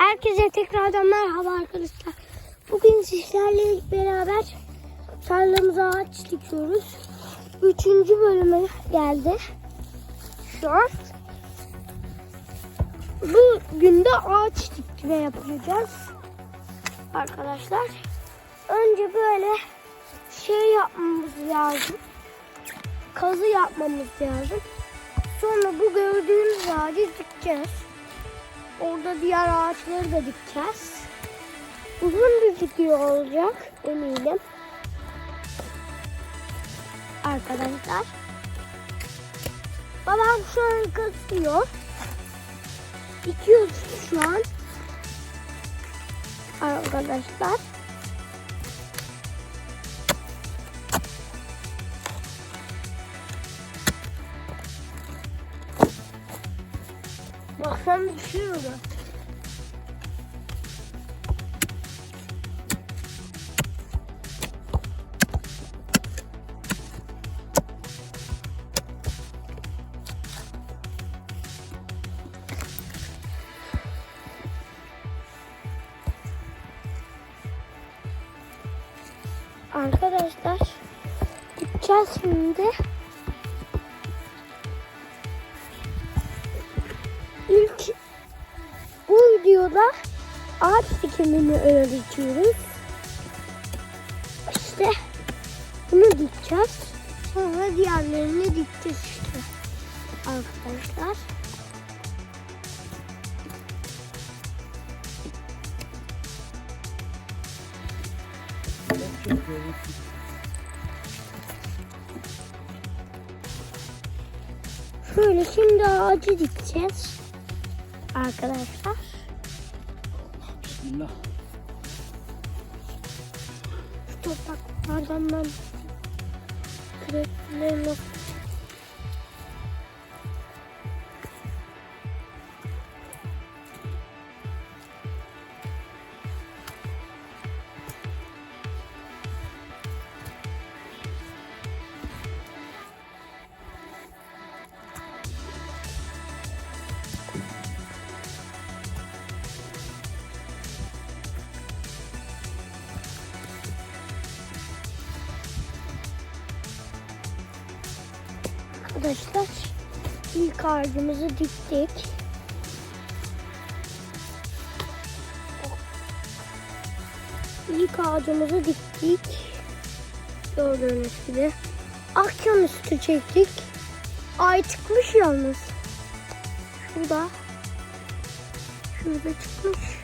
Herkese tekrardan merhaba arkadaşlar. Bugün sizlerle beraber tarlamıza ağaç dikiyoruz. Üçüncü bölüme geldi. Şu an. Bu günde ağaç dikme yapacağız. Arkadaşlar. Önce böyle şey yapmamız lazım. Kazı yapmamız lazım. Sonra bu gördüğünüz ağacı dikeceğiz. Orada diğer ağaçları da dikeceğiz. Uzun bir video olacak eminim. Arkadaşlar. Babam şu an kazıyor. Dikiyoruz şu an. Arkadaşlar. Baksana düşüyordu. Arkadaşlar gideceğiz şimdi. Videoda ağaç dikimini öğretiyoruz. İşte bunu dikeceğiz. Sonra diğerlerini dikeceğiz işte. Arkadaşlar. Şöyle şimdi ağacı dikeceğiz. Arkadaşlar. Bismillah. Şu topraklardan ben küreklerini Arkadaşlar ilk ağacımızı diktik. İlk ağacımızı diktik. Gördüğünüz gibi. Akşamüstü çektik. Ay çıkmış yalnız. Şurada. Şurada çıkmış.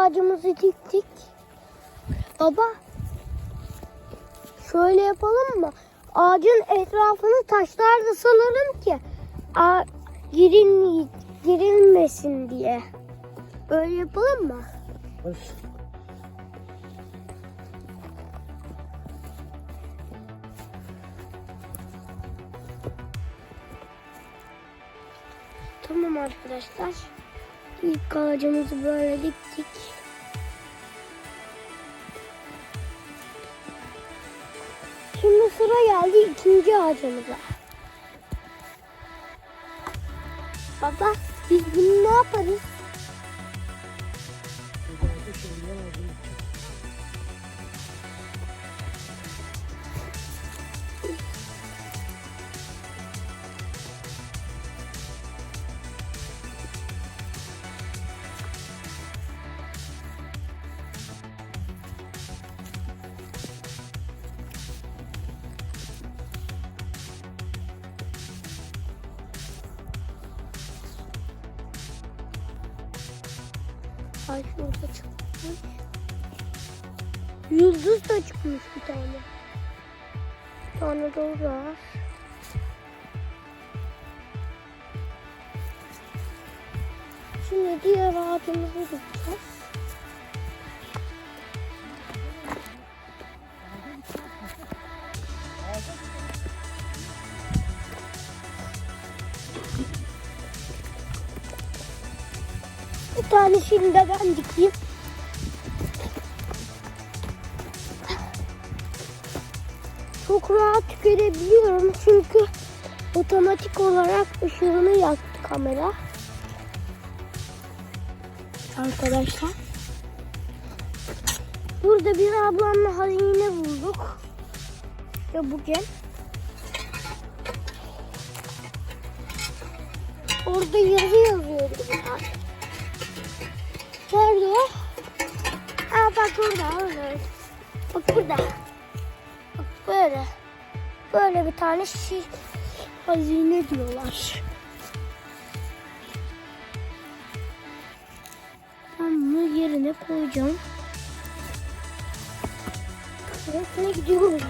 Ağacımızı diktik. Baba şöyle yapalım mı? Ağacın etrafını taşlarla salalım ki a girin, girilmesin diye. Böyle yapalım mı? Hoş. Tamam arkadaşlar. İlk ağacımızı böyle diktik. Şimdi sıra geldi ikinci ağacımıza. Baba biz bunu ne yaparız? Burada ateş elinden ağzını yapacağız. Ay şurada çıkmış. Yıldız da çıkmış bir tane. Bir tane de var. Şimdi diğer ağacımızı dikeceğiz. Bir tane şimdi de ben dikeyim. çok rahat görebiliyorum çünkü otomatik olarak ışığını yaktı kamera. Arkadaşlar. Burada bir ablamla hazine bulduk. İşte bugün. Orada yazı yazıyordu o? Aa bak orada. Bak burada. Bak böyle. Böyle bir tane şey hazine diyorlar. Ben bunu yerine koyacağım. Şuraya gidiyoruz.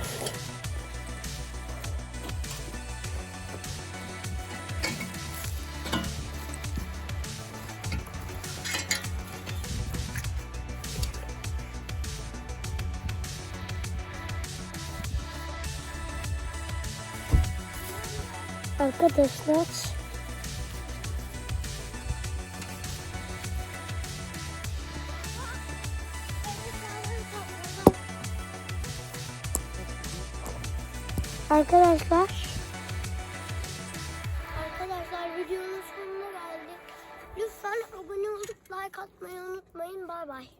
Arkadaşlar Arkadaşlar Arkadaşlar videonun sonuna geldik. Lütfen abone olup like atmayı unutmayın. Bay bay.